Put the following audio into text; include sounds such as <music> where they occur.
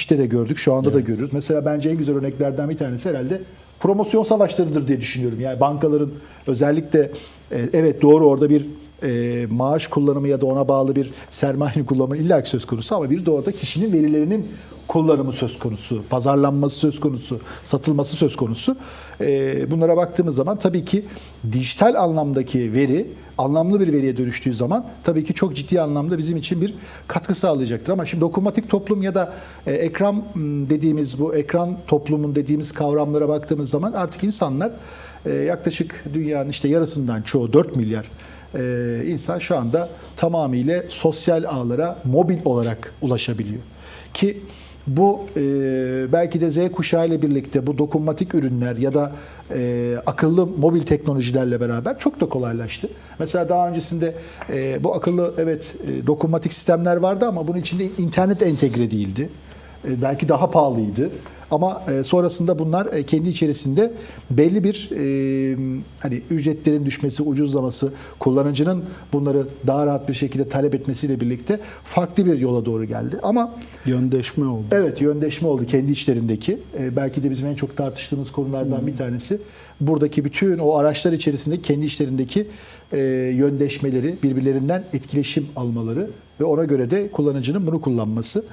geçmişte de gördük, şu anda da görüyoruz. Mesela bence en güzel örneklerden bir tanesi herhalde promosyon savaşlarıdır diye düşünüyorum. Yani bankaların özellikle e, evet doğru orada bir e, maaş kullanımı ya da ona bağlı bir sermaye <laughs> kullanımı illa ki söz konusu ama bir de orada kişinin verilerinin kullanımı söz konusu, pazarlanması söz konusu, satılması söz konusu. E, bunlara baktığımız zaman tabii ki dijital anlamdaki veri anlamlı bir veriye dönüştüğü zaman tabii ki çok ciddi anlamda bizim için bir katkı sağlayacaktır. Ama şimdi dokunmatik toplum ya da e, ekran dediğimiz bu ekran toplumun dediğimiz kavramlara baktığımız zaman artık insanlar e, yaklaşık dünyanın işte yarısından çoğu 4 milyar e, insan şu anda tamamıyla sosyal ağlara mobil olarak ulaşabiliyor. Ki bu e, belki de Z kuşağı ile birlikte bu dokunmatik ürünler ya da e, akıllı mobil teknolojilerle beraber çok da kolaylaştı. Mesela daha öncesinde e, bu akıllı evet e, dokunmatik sistemler vardı ama bunun içinde internet entegre değildi. E, belki daha pahalıydı. Ama e, sonrasında bunlar e, kendi içerisinde belli bir e, hani ücretlerin düşmesi, ucuzlaması, kullanıcının bunları daha rahat bir şekilde talep etmesiyle birlikte farklı bir yola doğru geldi. Ama Yöndeşme oldu. Evet yöndeşme oldu kendi içlerindeki. Belki de bizim en çok tartıştığımız konulardan bir tanesi. Buradaki bütün o araçlar içerisinde kendi içlerindeki e, yöndeşmeleri, birbirlerinden etkileşim almaları ve ona göre de kullanıcının bunu kullanması.